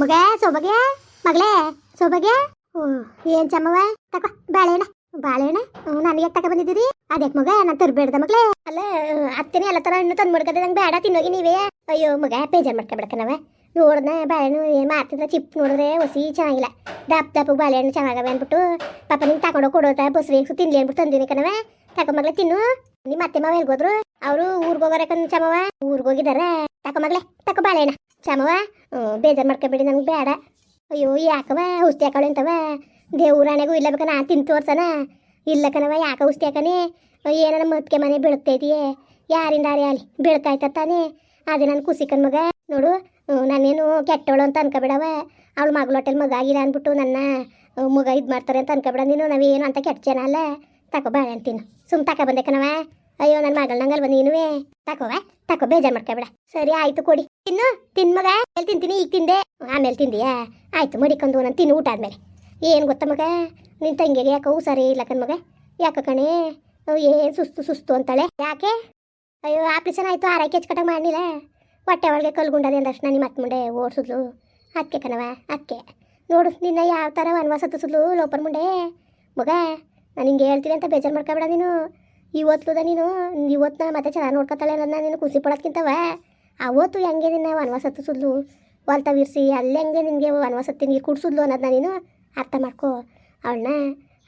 ಮಗ, ಸೌಭಾಗ್ಯ? ಮಗಳೇ, ಸೌಭಾಗ್ಯ? ಓ, ಏನ್ ಚಮ್ಮವ ತಕ ಬಾಳೆಣ್ಣ ಬಾಳೆಣ್ಣ ನನಗೆ ತಕ ಬಂದಿದ್ದೀರಿ? ಅದಕ್ಕೆ ಮಗ? ನಾನು ತರಬೇಡ್ದ ಮಗಳೇ. ಅಲ್ಲ, ಅತ್ತೇನೆ ಎಲ್ಲ ತರ ಹಣ್ಣು ತಂದು ಮಡ್ಕದೆ ನಂಗೆ ಬೇಡ, ತಿನ್ನೋಗಿ ನೀವೇ. ಅಯ್ಯೋ, ಮಗ, ಬೇಜಾರು ಮಾಡ್ಕೊಬೇಡಕನವ ನೋಡ್ದೆ, ಬಾಳೆಹಣ್ಣು ಏನು ಮಾರ್ತಿದ್ರ ಚಿಪ್ ನೋಡಿದ್ರೆ ಒಸಿ ಚೆನ್ನಾಗಿಲ್ಲ. ದಪ್ಪ ದಪ್ಪ ಬಾಳೆಹಣ್ಣು ಚೆನ್ನಾಗವೆ ಅಂದ್ಬಿಟ್ಟು, ಪಾಪ ನಿಂಗೆ ತಗೊಂಡೋಗಿ ಕೊಡೋತ ಬಸ್ರಿ ತಿನ್ಲಿ ಅಂದ್ಬಿಟ್ಟು ತಂದಿನಿ ಕಣವೆ ತಕೊ ಮಗಳೇ, ತಿನ್ನು. ನಿಮ್ಮ ಅತ್ತೆ ಮಾವ ಎಲ್ಗೋದ್ರು? ಅವರು ಊರ್ಗ್ ಹೋಗೋರಕನ್ ಚಮವ ಊರ್ಗ್ ಹೋಗಿದಾರೆ. ತಕೊ ಮಗಳೇ, ತಕೊ ಬಾಳೆಹಣ್ಣ. ಚಮವ? ಬೇಜಾರು ಮಾಡ್ಕೊಬೇಡಿ ನನಗೆ ಬೇಡ. ಅಯ್ಯೋ ಯಾಕವ ಔಷಧಿ ಹಾಕಳು ಅಂತವ ದೇವ್ರಾಣೆಗೂ ಇಲ್ಲ ಬೇಕ, ನಾ ತಿಂದು ತೋರ್ಸನ? ಇಲ್ಲ ಕಣವ ಯಾಕ ಔಷಧಿ ಹಾಕನೆ? ಏನಾರ ಮತ್ಕೆ ಮನೆ ಬೆಳಗ್ತೈತಿಯೇ ಯಾರಿಂದ ಯಾರೇ ಅಲ್ಲಿ ಬೀಳ್ತಾಯ್ತ ತಾನೇ? ಅದೇ ನನ್ನ ಕುಸಿಕನ್ ಮಗ. ನೋಡು ನಾನೇನು ಕೆಟ್ಟವಳು ಅಂತ ಅನ್ಕೊಬೇಡವ ಅವಳು ಮಗಳ ಹೊಟ್ಟೆಲ್ ಮಗ ಆಗಿಲ್ಲ ಅಂದ್ಬಿಟ್ಟು ನನ್ನ ಮಗ ಇದು ಮಾಡ್ತಾರೆ ಅಂತ ಅನ್ಕೊಬೇಡ ನೀನು. ನಾವೇನು ಅಂತ ಕೆಟ್ಟ ಜನ ತಕೋ ಬಾಳೆ ಅಂತೀನಿ. ಸುಮ್ಮ ತಕೋ ಬಂದೆ ಕಣವ ಅಯ್ಯೋ ನನ್ನ ಮಗಳ ನಂಗಲ್ವ ನೀನುವೆ? ತಕೋವ ತಕೋ, ಬೇಜಾರು ಬಿಡ. ಸರಿ, ಆಯ್ತು, ಕೊಡಿ. ತಿನ್ನು, ತಿನ್ ಮಗ. ಎಲ್ಲಿ ತಿಂತೀನಿ, ಈಗ ತಿಂದೆ. ಆಮೇಲೆ ತಿಂದಿಯಾ? ಆಯ್ತು, ಮಡಿಕೊಂಡು ನಾನು ತಿನ್ನು ಊಟ ಆದ್ಮೇಲೆ. ಏನು ಗೊತ್ತ ಮಗ? ನಿನ್ನ ತಂಗಿಗೆ ಯಾಕೋ ಸರಿ ಇಲ್ಲ ಕಣ್ ಮಗ? ಯಾಕ ಕಣೆ? ಏನ್ ಸುಸ್ತು ಸುಸ್ತು ಅಂತಾಳೆ? ಯಾಕೆ? ಅಯ್ಯೋ, ಆಪ್ರೇಷನ್ ಆಯಿತು, ಆರೈಕೆ ಹೆಚ್ಚು ಮಾಡಲಿಲ್ಲ ಹೊಟ್ಟೆ ಒಳಗೆ ಕಲ್ಗುಂಡದೆ ಅಂದಷ್ಟು ನಿನ್ ಅತ್ತ ಮುಂಡೆ ಓಡಿಸಿದ್ಲು. ಅಕ್ಕೆ ಕಣವ ಅಕ್ಕೆ ನೋಡು, ನಿನ್ನ ಯಾವ ಥರ ವನವಾಸ ಲೋಪರ್ ಮುಂಡೆ ಮಗ, ನಾನು ಹಿಂಗೆ ಹೇಳ್ತೀನಿ ಅಂತ ಬೇಜಾರು ಮಾಡ್ಕೊಬೇಡ ನೀನು. ಇವತ್ತುದ ನೀನು, ಇವತ್ತು ಮತ್ತೆ ಚೆನ್ನಾಗಿ ನೋಡ್ಕೊತಾಳೆ ನನ್ನ ನೀನು ಖುಷಿ ಪಡೋದ್ಕಿಂತವ. ಅವತ್ತು ಹೆಂಗೆ ನಿನ್ನ ವನವಾಸ ಹತ್ತಿಸಿದ್ಲು ಹೊಲ್ತವಿರ್ಸಿ ಅಲ್ಲಿ ಹೆಂಗೆ ನಿನಗೆ ವನವಾಸ ಹತ್ತಿ ನೀರು ಅನ್ನೋದು ಅನ್ನೋದನ್ನ ನೀನು ಅರ್ಥ ಮಾಡ್ಕೊ. ಅವಳನ್ನ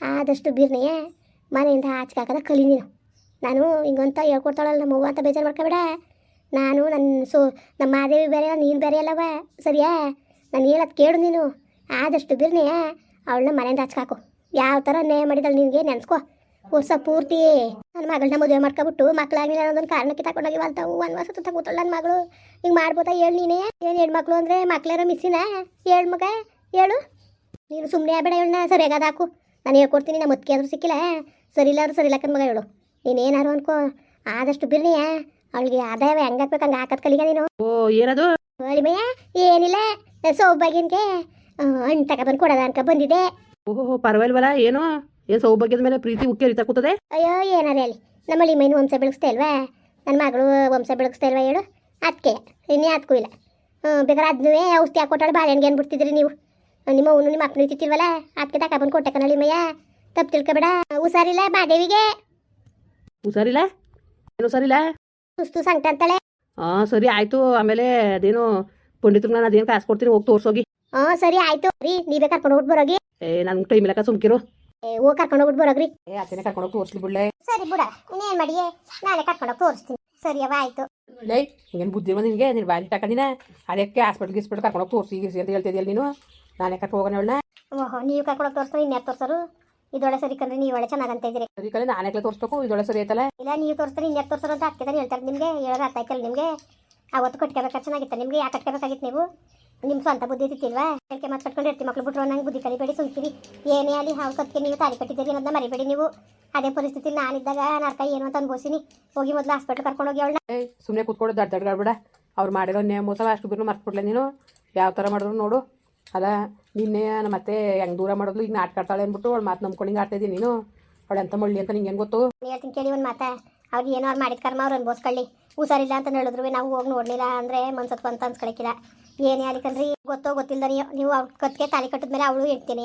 ಆದಷ್ಟು ಬೀರ್ನೆಯ ಮನೆಯಿಂದ ಆಚೆ ಹಾಕೋದ ಕಲಿ ನೀನು. ನಾನು ಹಿಂಗಂತ ಹೇಳ್ಕೊಡ್ತಾಳಲ್ಲ ನಮ್ಮ ಅವ್ವ ಅಂತ ಬೇಜಾರು ಮಾಡ್ಕೊಬೇಡ. ನಾನು ನನ್ನ ಸೊ ನಮ್ಮ ಮಾದೇವಿ ಬೇರೆ, ನೀನು ಬೇರೆ ಅಲ್ಲವ? ಸರಿಯಾ? ನಾನು ಹೇಳೋದು ಕೇಳು ನೀನು. ಆದಷ್ಟು ಬಿರ್ನೆಯ ಅವಳನ್ನ ಮನೆಯಿಂದ ಹಚ್ಕಾಕು ಯಾವ ಥರ ನ್ಯಾಯ ಮಾಡಿದಳು ನಿನಗೆ ನೆನೆಸ್ಕೊ. ವರ್ಷ ಪೂರ್ತಿ. ನನ್ನ ಮಗಳನ್ನ ಮದುವೆ ಮಾಡ್ಕೊಬಿಟ್ಟು ಮಕ್ಕಳಾಗಿಲ್ಲ ಅನ್ನೋದೊಂದು ಕಾರಣಕ್ಕೆ ತಗೊಂಡೋಗಿ ವಾಲ್ತಾವು ವನವಾಸ ತಗೋತಾಳೆ ನನ್ನ ಮಗಳು. ಹಿಂಗೆ ಮಾಡ್ಬೋದಾ ಹೇಳು ನೀನೇ? ಏನು ಹೆಣ್ಮಕ್ಳು ಅಂದರೆ ಮಕ್ಳಾರ ಮಿಸ್ಸಿನ? ಹೇಳು ಮಗ ಹೇಳು. ನೀನು ಸುಮ್ಮನೆ ಬೇಡ ಹೇಳ ಸರಿಯಾಗದ ಹಾಕು. ನಾನು ಹೇಳ್ಕೊಡ್ತೀನಿ ನಮ್ಮ ಮುತ್ಕೆ ಆದರೂ ಸಿಕ್ಕಿಲ್ಲ. ಸರಿ ಇಲ್ಲ ಆದ್ರೂ ಸರಿ ಇಲ್ಲ ಕಣ್ ಮಗ ಹೇಳು. ನೀನೇನಾರು ಅನ್ಕೋ. ಆದಷ್ಟು ಬಿರ್ನಿಯ ಅವಳಿಗೆ ಆದಾಯ ಹೆಂಗೆ ಹಾಕ್ಬೇಕು ಹಂಗೆ ಹಾಕದ್ ಕಲಿಗ ನೀನು. ಓ ಏನದು? ಹೇಳಿಮಯ್ಯ ಏನಿಲ್ಲ. ಸೊಬ್ಬಾಗಿನ್ಗೆ ಹಣ್ಣು ತಗೊಬಂದು ಕೊಡೋದ ಅನ್ಕ ಬಂದಿದೆ ಓಹೋ ಪರವಾಗಿಲ್ವಲ್ಲ ಏನು? ಏನು ಸೌಭಾಗ್ಯದ ಮೇಲೆ ಪ್ರೀತಿ ಉಕ್ಕಿ ಹರಿತಾ ಕೂತದೆ? ಅಯ್ಯೋ ಏನಾರ ಹೇಳಿ ನಮ್ಮಲ್ಲಿ ಮೈನು ವಂಶ ಬೆಳಗಿಸ್ತಾ ಇಲ್ವಾ? ನನ್ನ ಮಗಳು ವಂಶ ಬೆಳಗಿಸ್ತಾ ಇಲ್ವಾ ಹೇಳು? ಅದಕ್ಕೆ ಇನ್ನೇ ಅದಕ್ಕೂ ಇಲ್ಲ. ಹ್ಞೂ ಬೇಕಾದ್ರೆ ಅದನ್ನೇ ಔಷಧಿ ಹಾಕೊಟ್ಟಾಳೆ ಬಾಳೆಹಣ್ಣಿಗೆ ಅನ್ಬಿಡ್ತಿದ್ರಿ ನೀವು? ನಿಮ್ಮ ಅವನು ನಿಮ್ಮ ಅಪ್ಪನ ಇತ್ತಿಲ್ವಲ್ಲ ಅದಕ್ಕೆ ತಗೊಬಂದು ಕೊಟ್ಟೆ ಕಣಲ್ಲಿ ಮಯ್ಯ ತಪ್ಪು ತಿಳ್ಕೊಬೇಡ. ಹುಷಾರಿಲ್ಲ ಮಾದೇವಿಗೆ? ಹುಷಾರಿಲ್ಲ? ಏನು ಹುಷಾರಿಲ್ಲ? ಸುಸ್ತು ಸಂಕಟ ಅಂತಾಳೆ. ಹಾಂ ಸರಿ ಆಯಿತು. ಆಮೇಲೆ ಅದೇನು ಪಂಡಿತ್ರು ನಾನು ಅದೇನು ಕಾಸು ಕೊಡ್ತೀನಿ ಹೋಗಿ ತೋರ್ಸೋಗಿ. ಹಾಂ ಸರಿ ಆಯ್ತು. ರೀ ನೀವೇ ಕರ್ಕೊಂಡು ಹೋಗ್ಬಿಟ್ಟು ಬರೋಗಿ. ಏ ನನ್ಗೆ ಟೈಮ್ ಇಲ್ಲಕ ಸುಮ್ಕಿರು. ಏ, ಹೋಗಿ ಕರ್ಕೊಂಡು ಹೋಗ್ಬಿಟ್ಟು ಬರೋಗ್ರಿ. ಏ ಕರ್ಕೊಂಡು ಕರ್ಕೊಂಡೋಗಿ ತೋರಿಸ್ಲಿ ಬಿಡ್ಲೆ ಸರಿ ಬಿಡ ಇನ್ನೇನ್ ಮಾಡಿಯೇ ನಾಳೆ ಕರ್ಕೊಂಡು ತೋರಿಸ್ತೀನಿ. ಸರಿ ಅವ ಆಯ್ತು. ಲೇ ಬುದ್ಧಿ ಬಂದು ನಿನಗೆ? ನೀನು ಬಾಯಿ ತಗೊಂಡಿನ ಅದಕ್ಕೆ ಹಾಸ್ಪಿಟ್ಲ್ ಗಿಸ್ಪಿಟ್ಲ್ ಕರ್ಕೊಂಡೋಗಿ ತೋರಿಸಿ ಗಿರ್ಸಿ ಅಂತ ಹೇಳ್ತಿದ್ಯಲ್ಲ ನೀನು? ನಾನೇ ಕರ್ಕೊಂಡು ಹೋಗೋಣ ಅವಳನ್ನ? ಓಹೋ ನೀವು ಕರ್ಕೊಂಡು ಹೋಗಿ ತೋರಿಸ್ತಾರೆ ಇನ್ಯಾರು ತೋರ್ಸರು? ಇದೊಳೆ ಸರಿ ಕಂದ್ರೆ ನೀವು ಒಳ್ಳೆ ಚೆನ್ನಾಗಂತ ಇದ್ರಿ ಸರಿ ಕಲೆ ನಾನೇ ತೋರಿಸ್ಬೇಕು ಇದೊಳೆ ಸರಿ ಐತಲ್ಲ ಇಲ್ಲ ನೀವು ತೋರಿಸ್ತಾರೆ ಇನ್ಯಾರು ತೋರಿಸೋರು ಅಂತ ಆಗ್ತಿದ್ದಾನೆ ಹೇಳ್ತಾರೆ ನಿಮಗೆ ಹೇಳೋದು ಅರ್ಥ ಆಯ್ತಲ್ಲ ನಿಮಗೆ? ಅವತ್ತು ಕಟ್ಕೋಬೇಕಾದ್ರೆ ಚೆನ್ನಾಗಿತ್ತು ನಿಮಗೆ? ಯಾಕೆ ಕಟ್ಕೋಬೇಕಾಗಿತ್ತು ನೀವು? ನಿಮ್ಮ ಸ್ವಂತ ಬುದ್ಧಿ ಇದ್ದಿಲ್ವಾ ಹೇಳಿಕೆ ಮಾತು ಕಟ್ಕೊಂಡು ಇರ್ತೀವಿ ಮಕ್ಳು ಬಿಟ್ರು ನಂಗೆ ಬುದ್ಧಿ ಕಲಿಬೇಡಿ ಸುಮ್ತೀವಿ ಏನೇ ಅಲ್ಲಿ ಹಾವು ಕತ್ತಿಗೆ ನೀವು ತಾಳಿ ಕಟ್ಟಿದ್ದೀರಿ ಅನ್ನೋದನ್ನ ಮರಿಬೇಡಿ ನೀವು. ಅದೇ ಪರಿಸ್ಥಿತಿ ನಾನಿದ್ದಾಗ ನರ್ಕ ಏನು ಅಂತ ಅನ್ಬೋಸಿನಿ ಹೋಗಿ ಮೊದಲು ಹಾಸ್ಪಿಟ್ಲ್ ಕರ್ಕೊಂಡು ಹೋಗಿ ಅವಳನ್ನ. ಸುಮ್ಮನೆ ಕೂತ್ಕೊಡು ದಡ್ಡ ದಡ್ಗಾಡ್ಬೇಡ ಅವ್ರು ಮಾಡಿರೋ ನೇ ಮೋಸ ಅಷ್ಟು ಬಿಟ್ಟು ಮರ್ತ್ಬಿಡ್ಲೆ ನೀನು. ಯಾವ ಥರ ಮಾಡಿದ್ರು ನೋಡು. ಅದ ನಿನ್ನೆ ಮತ್ತೆ ಹೆಂಗೆ ದೂರ ಮಾಡೋದು ಈಗ ನಾಟಕ ಆಡ್ತಾಳೆ ಅಂದ್ಬಿಟ್ಟು ಅವಳು ಮಾತು ನಂಬ್ಕೊಂಡು ಹಿಂಗೆ ಆಡ್ತಿದ್ದೀನಿ ನೀನು. ಅವಳು ಎಂತ ಮಳ್ಳಿ ಅಂತ ನಿಂಗೇನು ಗೊತ್ತು? ನಾನ್ ಹೇಳ್ತೀನಿ ಕೇಳಿ ಒಂದು ಮಾತಾ. ಅವ್ರಿಗೆ ಏನೋ ಅವ್ರು ಮಾಡಿದ ಕರ್ಮ ಅವ್ರು ಅನ್ಬೋಸ್ಕೊಳ್ಳಿ ಹುಷಾರಿಲ್ಲ ಅಂತ ಹೇಳಿದ್ರು ನಾವು ಹೋಗಿ ನೋಡಲಿಲ್ಲ ಅಂದರೆ ಮನ್ಸತ್ವ ಅಂತ ಏನೇ ಕಣ್ರಿ? ಗೊತ್ತೋ ಗೊತ್ತಿಲ್ಲದ ನೀವು ಅವ್ರ ಕತ್ತಿಗೆ ತಾಳಿ ಕಟ್ಟಿದ್ಮೇಲೆ ಅವಳು ಹೆಂಡ್ತೀನಿ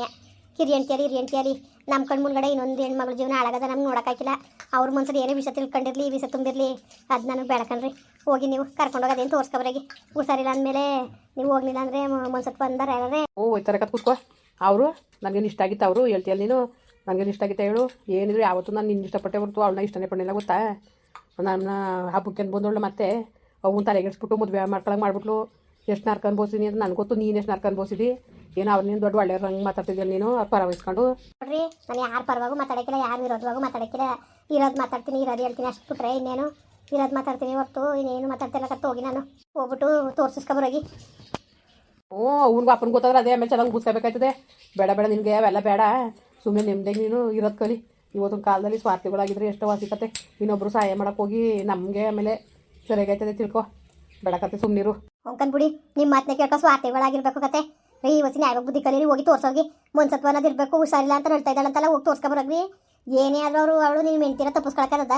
ಕಿರಿ ಹೆಣ್ತಿಯರಿ, ಹಿರಿ ಹೆಣ್ತಿಯರಿ. ನಮ್ಮ ಕಣ್ಣು ಮುಂದ್ಗಡೆ ಇನ್ನೊಂದು ಹೆಣ್ಮಗಳ ಜೀವನ ಹಾಳಾಗದ ನಮ್ಗೆ ನೋಡೋಕ್ಕಾಗಿಲ್ಲ ಅವ್ರ ಮನ್ಸಲ್ಲಿ ಏನೇ ವಿಷ ತಿಳ್ಕೊಂಡಿರಲಿ, ವಿಷ ತುಂಬಿರಲಿ, ಅದು ನನಗೆ ಬೆಳಕನ್ರಿ ಹೋಗಿ ನೀವು ಕರ್ಕೊಂಡು ಹೋಗೋದೇನು ತೋರಿಸ್ಕೊಬ್ರಾಗಿ ಹುಷಾರಿಲ್ಲ ಅಂದಮೇಲೆ ನೀವು ಹೋಗ್ಲಿಲ್ಲ ಅಂದರೆ ಮನ್ಸತ್ ಬಂದಾರೆ ಯಾರೇ ಓ ಹೋಯ್ತಾರೆ ಕತ್ ಕೂತ್ಕೋ. ಅವರು ನನಗೇನು ಇಷ್ಟ ಆಗಿತ್ತು ಅವರು ಹೇಳ್ತೀಯಲ್ಲ ನೀನು? ನನಗೇನು ಇಷ್ಟ ಆಗಿತ್ತು ಹೇಳು? ಏನಿದ್ರು ಯಾವತ್ತೂ ನಾನು ನಿನ್ನ ಇಷ್ಟಪಟ್ಟೆ ಹೊರತು ಅವಳನ್ನ ಇಷ್ಟನೇ ಪಡಲಿಲ್ಲ ಗೊತ್ತಾ? ನನ್ನ ಹಬ್ಬಕ್ಕೆ ಅಂತ ಬಂದವಳು ಮತ್ತೆ ಅವನ್ನ ತಲೆಗೆಡ್ಸ್ಬಿಟ್ಟು ಮದುವೆ ಮಾಡ್ಕೊಳಂಗೆ ಮಾಡ್ಬಿಟ್ಲು. ಎಷ್ಟು ನಾರ್ಕನ್ ಅನ್ಬೋಸಿನಿ ಅಂತ ನನಗೆ ಗೊತ್ತು. ನೀನು ಎಷ್ಟು ನರ್ಕ ಅನ್ಬೋಸಿದಿ ಏನೋ ಅವ್ರನ್ನೇನು ದೊಡ್ಡ ಒಳ್ಳೆಯವ್ರ ಹಂಗೆ ಮಾತಾಡ್ತಿದ್ಯಲ್ಲ ನೀನು ಅವ್ರು ಪರವಹಿಸ್ಕೊಂಡು ನೋಡ್ರಿ ನಾನು ಯಾರು ಪರವಾಗೂ ಮಾತಾಡಕ್ಕಿಲ್ಲ ಯಾರು ವಿರೋಧವಾಗೂ ಮಾತಾಡಕ್ಕಿಲ್ಲ. ಇರೋದು ಮಾತಾಡ್ತೀನಿ ಇರೋದು ಹೇಳ್ತೀನಿ ಅಷ್ಟು ಬಿಟ್ರೆ ಇನ್ನೇನು. ಇರೋದು ಮಾತಾಡ್ತೀನಿ ಹೊರ್ತು ಇನ್ನೇನು ಮಾತಾಡ್ತಿಲ್ಲ ಕತ್ತು ಹೋಗಿ ನಾನು. ಹೋಗ್ಬಿಟ್ಟು ತೋರಿಸ್ಕೊಬರೋಗಿ ಓ ಅವ್ನಿಗೂ ಅಪ್ಪನ ಗೊತ್ತಾದ್ರೆ ಅದೇ ಆಮೇಲೆ ಚೆನ್ನಾಗಿ ಮುಗಿಸ್ಕೋಬೇಕಾಯ್ತದೆ. ಬೇಡ ಬೇಡ ನಿನಗೆ ಅವೆಲ್ಲ ಬೇಡ. ಸುಮ್ಮನೆ ನಿಮ್ಮದೇ ನೀನು ಇರೋದು ಕಲಿ. ಇವತ್ತಿನ ಕಾಲದಲ್ಲಿ ಸ್ವಾರ್ಥಿಗಳಾಗಿದ್ರೆ ಎಷ್ಟೋ ವಾಸಿಕತೆ. ಇನ್ನೊಬ್ರು ಸಹಾಯ ಮಾಡಕ್ಕೆ ಹೋಗಿ ನಮಗೆ ಆಮೇಲೆ ಸರಿಯಾಗೈತದೆ ತಿಳ್ಕೊ. ಬೇಡಕತ್ತೆ ಸುಮ್ಮನಿರು ಹೋಗ್ಕಂದ್ಬಿಡಿ ನಿಮ್ಮ ಮಾತನ್ನ ಕೇಳ್ಕೊ ಸ್ವಾರ್ಥಿಗಳಾಗಿರ್ಬೇಕು ಕತೆ. ರೀ, ಇವತ್ತಿನ ಯಾವಾಗ ಬುದ್ಧಿ ಕಲೀರಿ, ಹೋಗಿ ತೋರ್ಸೋಗಿ ಮನ್ಸತ್ವ ಇರಬೇಕು ಹುಷಾರಿಲ್ಲ ಅಂತ ಹೇಳ್ತಾ ಇದ್ದಾಳಂತಲ್ಲ ಹೋಗಿ ತೋರ್ಸ್ಕೊಬರೋಗ್ರಿ ಏನೇ ಆದ್ರೂ ಅವರು ಅವಳು ನೀನು ಮೆಣ್ತೀರ ತಪ್ಪಿಸ್ಕೊಳಕ್ಕದ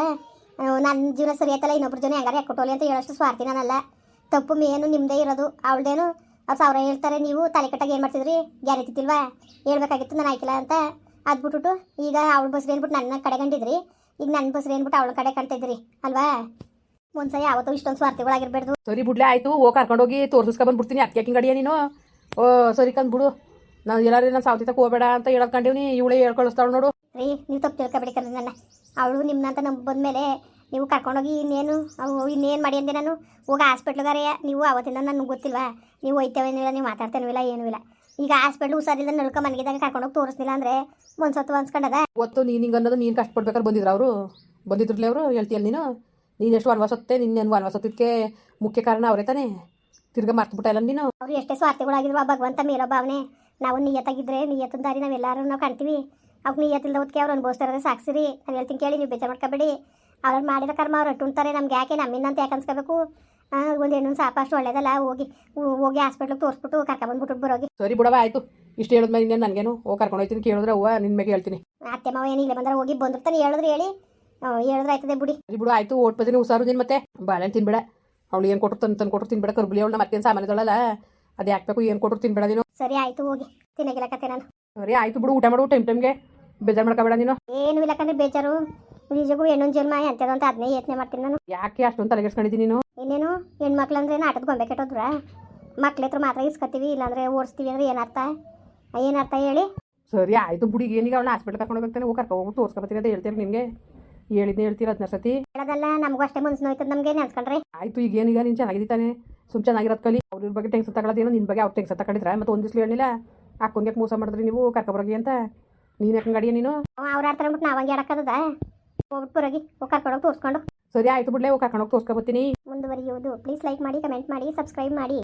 ನನ್ನ ಜೀವನ ಸರಿ ಆಯ್ತಲ್ಲ, ಇನ್ನೊಬ್ರ ಜನ ಹೆಂಗಾರ ಯಾಕೊಟ್ಟೋಲಿ ಅಂತ ಹೇಳೋಷ್ಟು ಸ್ವಾರ್ಥಿ ನಾನಲ್ಲ. ತಪ್ಪು ಮೇನು ನಿಮ್ಮದೇ ಇರೋದು, ಅವಳದೇನು. ಅವ್ರು ಸಾವಿರ ಹೇಳ್ತಾರೆ, ನೀವು ತಲೆ ಏನು ಮಾಡ್ತಿದ್ರಿ? ಗ್ಯಾರಂತಿಲ್ವಾ ಹೇಳ್ಬೇಕಾಗಿತ್ತು ನಾನು ಆಯ್ಕಿಲ್ಲ ಅಂತ. ಅದು ಬಿಟ್ಬಿಟ್ಟು ಈಗ ಅವಳ ಬಸ್ರಿ ಏನ್ಬಿಟ್ಟು ನನ್ನ ಕಡೆ ಕಂಡಿದ್ರಿ ಈಗ ನನ್ನ ಬಸ್ರಿ ಏನ್ಬಿಟ್ಟು ಅವಳ ಕಡೆ ಕಾಣ್ತಿದ್ರಿ, ಅಲ್ವಾ? ಯಾವತ್ತೂ ಇಷ್ಟೊಂದು ಸ್ವಾರ್ಥಿಗಳಾಗಿರ್ಬೇಡ್ದು ಸರಿ ಬಿಡ್ಲೆ ಆಯ್ತು. ಓ ಕರ್ಕೊಂಡೋಗಿ ತೋರ್ಸಿಸ್ಕೊ ಬಂದ್ಬಿಡ್ತೀನಿ. ಯಾಕೆ ಗಡಿಯ ನೀನು? ಓ ಸರಿ ಕಂದ್ ಬಿಡು. ನಾನು ಎಲ್ಲಾರು ನಾನು ಸಾವಿತ ಹೋಗಬೇಡ ಅಂತ ಹೇಳಕ್ ಕಂಡೀವ್ನಿ. ಇವಳೇ ಹೇಳ್ಕೊಳಿಸ್ತಾಳು ನೋಡು. ರೀ ನೀವು ತಪ್ಪು ತಿಳ್ಕೊಬೇಡಿ ಕಣ್ರಿ ನನ್ನ. ಅವಳು ನಿಮ್ಮನ್ನಂತ ನಮ್ ಬಂದಮೇಲೆ ನೀವು ಕರ್ಕೊಂಡೋಗಿ ಇನ್ನೇನು ಅವು ಇನ್ನೇನು ಮಾಡಿ ಅಂದೆ ನಾನು? ಹೋಗಿ ಹಾಸ್ಪಿಟ್ಲ್ಗಾರೆ ನೀವು ಅವತ್ತಿಂದ ನನಗೆ ಗೊತ್ತಿಲ್ವಾ? ನೀವು ಹೋಯ್ತೇವೇನಿಲ್ಲ ನೀವು ಮಾತಾಡ್ತೇನಿಲ್ಲ ಏನೂ ಇಲ್ಲ. ಈಗ ಹಾಸ್ಪಿಟ್ಲ್ ಹುಷಾರಿಲ್ಲ ನಳ್ಕ ಮನೆಗಿದಾಗ ಕರ್ಕೊಂಡೋಗಿ ತೋರಿಸ್ಲಿಲ್ಲ ಅಂದರೆ ಒಂದ್ಸತ್ತು ಅನ್ಸ್ಕೊಂಡದ? ಒತ್ತು ನೀನು ಹಿಂಗೆ ಅನ್ನೋದು ನೀನು ಕಷ್ಟಪಡ್ಬೇಕಾದ್ರೆ ಬಂದಿದ್ರು ಅವರು? ಬಂದಿದ್ರಲ್ಲಿ ಅವರು? ಹೇಳ್ತೀಯಲ್ಲ ನೀನು? ನೀನು ಎಷ್ಟು ವನವಾಸತ್ತೆ ನಿನ್ನೇನು ವನವಾಸತ್ತಿದ್ದಕ್ಕೆ ಮುಖ್ಯ ಕಾರಣ ಅವರೇ ತಾನೇ? ತಿರ್ಗಾ ಮರ್ತುಬಿಟ್ಟಲ್ಲ ನೀನು? ಅವ್ರು ಎಷ್ಟೇ ಸ್ವಾರ್ಥಿಗಳಾಗಿದ್ರು ಆ ಭಗವಂತ ಮೇಲೋ ಭಾವನೆ. ನಾವು ನೀಯತ್ತಾಗಿದ್ರೆ ನಿಯತ್ತಿನ ದಾರಿ ನಾವೆಲ್ಲರೂ ನಾವು ಕಾಣ್ತೀವಿ. ಅವ್ರು ನೀಯತ್ತಿಲ್ಲದ ಹೊತ್ತಿಗೆ ಅವ್ರು ಅನುಭವಿಸ್ತಾರೆ ಸಾಕ್ಸಿರಿ. ನಾನು ಹೇಳ್ತೀನಿ ಕೇಳಿ ನೀವು ಬೇಜಾರು ಮಾಡ್ಕೋಬೇಡಿ. ಅವ್ರು ಮಾಡಿದ ಕರ್ಮ ಅವ್ರು ಅಟ್ಟುಂತಾರೆ ನಮ್ಗೆ ಯಾಕೆ ನಮ್ಮಿಂದಂತ ಯಾಕೆ ಅನ್ಸ್ಕೋಬೇಕು? ಒಂದು ಹೆಣ್ಣು ಸಾಪ ಅಷ್ಟು ಒಳ್ಳೇದಲ್ಲ. ಹೋಗಿ ಹೋಗಿ ಹಾಸ್ಪಿಟ್ಲಿಗೆ ತೋರಿಸ್ಬಿಟ್ಟು ಕರ್ಕೊಂಡ್ಬಿಟ್ಟು ಬರೋಗಿ. ಸರಿ ಬಿಡವ ಆಯಿತು. ಇಷ್ಟು ಹೇಳಿದ್ಮೇಲೆ ಇನ್ನೇನು ನನಗೇನು? ಹೋಗಿ ಕರ್ಕೊಂಡು ಹೋಗ್ತೀನಿ ಕೇಳಿದ್ರೆ ಅವ್ವ ನಿನ್ನ ಮೇಲೆ ಹೇಳ್ತೀನಿ. ಅತ್ತೆ ಮಾವ ಏನಿಲ್ಲ ಬಂದ್ರೆ ಹೋಗಿ ಬಂದಿರ್ತಾನೆ ಹೇಳಿದ್ರೆ ಹೇಳಿ. ಹೇಳಿದ್ರೆ ಆಯ್ತದೆ ಬಿಡಿ. ಸರಿ ಬಿಡು ಆಯ್ತು ಓಟ್ ಬದಿನ ಹುಷಾರು ನೀನು ಮತ್ತೆ. ಬಾಳೆಹಣ್ಣು ತಿನ್ಬೇಡ. ಅವಳು ಏನು ಕೊಟ್ಟರು ತಂದು ತಂದು ಕೊಟ್ಟರು ತಿನ್ಬೇಡ ಕರ್ಬಲಿ ಅವಳನ್ನ ಮತ್ತೇನು ಸಾಮಾನ್ಯದೊಳಲ್ಲ. ಅದು ಹಾಕ್ಬೇಕು ಏನು ಕೊಟ್ಟರು ತಿನ್ಬೇಡ ನೀನು. ಸರಿ ಆಯ್ತು ಹೋಗಿ. ತಿನ್ನಗಿಲ್ಲ ಕತೆ ನಾನು. ಸರಿ ಆಯ್ತು ಬಿಡು ಊಟ ಮಾಡು ಟೈಮ್ ಟೈಮ್ಗೆ. ಬೇಜಾರು ಮಾಡ್ಕೋಬೇಡ ನೀನು. ಏನು ಇಲ್ಲ ಕಂದ್ರೆ ಬೇಜಾರು. ನಿಜಗೂ ಹೆಣ್ಣೊಂದು ಜನ್ಮ ಎಂತದ ಅಂತ ಅದನ್ನೇ ಯೋಚನೆ ಮಾಡ್ತೀನಿ ನಾನು. ಯಾಕೆ ಅಷ್ಟೊಂದು ತಲೆಗೆಡ್ಸ್ಕೊಂಡಿದ್ದೀನಿ ನೀನು? ಇನ್ನೇನು ಹೆಣ್ಮಕ್ಳು ಅಂದ್ರೆ ಆಟದ ಗೊಂಬೆ ಕೆಟ್ಟೋದ್ರ? ಮಕ್ಳ ಹತ್ರ ಮಾತ್ರ ಇಸ್ಕೊತೀವಿ ಇಲ್ಲಾಂದ್ರೆ ಓಡಿಸ್ತೀವಿ ಅಂದ್ರೆ ಏನರ್ಥ? ಏನರ್ಥ ಹೇಳಿ? ಸರಿ ಆಯ್ತು ಬುಡಿಗೆ ಏನೀಗ ಅವ್ನ ಹಾಸ್ಪಿಟ್ಲ್ ಕರ್ಕೊಂಡು ಹೋಗ್ತಾನೆ ಹೋಗಿ ಕರ್ಕೊಂಡು ಹೋಗಿ ತೋರ್ಸ್ಕೊಬತ್ತೀನಿ ಅಂತ ಹೇಳ್ತೀರಿ ನಿಮಗೆ ಹೇಳಿದ್ನೆ ಹೇಳ್ತೀರ ಹದಿನಾರು ಸತಿ? ಹೇಳೋದಲ್ಲ ನಮಗೂ ಅಷ್ಟೇ ಮನ್ಸು ನೋಯ್ತದ ನಮಗೆ ನೆನ್ಸ್ಕೊಂಡ್ರೆ. ಆಯ್ತು ಈಗ ಏನೀಗ ನೀನು ಚೆನ್ನಾಗಿದ್ದಾನೆ ಸುಮ್ ಚೆನ್ನಾಗಿರೋದು ಕಲಿ. ಅವ್ರ ಬಗ್ಗೆ ಟೆನ್ಷನ್ ತಗೊಳ್ಳೋದೇನೋ ನಿನ್ ಬಗ್ಗೆ ಅವ್ರು ಟೆನ್ಷನ್ ತಗೊಂಡಿದ್ರ? ಮತ್ತೆ ಒಂದು ದಿವ್ಸ ಹೇಳಿಲ್ಲ ಅಕ್ಕಂಗೆ ಮೋಸ ಮಾಡಿದ್ರಿ ನೀವು ಕರ್ಕೊಬರೋಗಿ ಅಂತ? ನೀನು ಯಾಕೆ ಗಡಿಯ ನೀನು? ಅವ್ರ ಆಡ್ತಾರೆ ಅಂದ್ಬಿಟ್ಟು ನಾವು ಹಂಗೆ ಆಡಕ್ಕದ ಹೋಗ್ಬಿಟ್ಟು ಬರೋಗಿ ಹೋಗಿ ಕರ್ಕೊಂಡೋಗಿ ತೋರಿಸ್ಕೊಂಡು. ಸರಿ ಆಯ್ತು ಬಿಡ್ಲೆ ಹೋಗಿ ಕರ್ಕೊಂಡು ಹೋಗಿ ತೋರ್ಸ್ಕೊಬತ್ತೀನಿ ಮುಂದುವರಿಯುವುದು. ಪ್ಲೀಸ್ ಲೈಕ್ ಮಾಡಿ ಕಮೆಂಟ್ ಮಾಡಿ ಸಬ್ಸ್ಕ್ರೈಬ್ ಮಾಡಿ.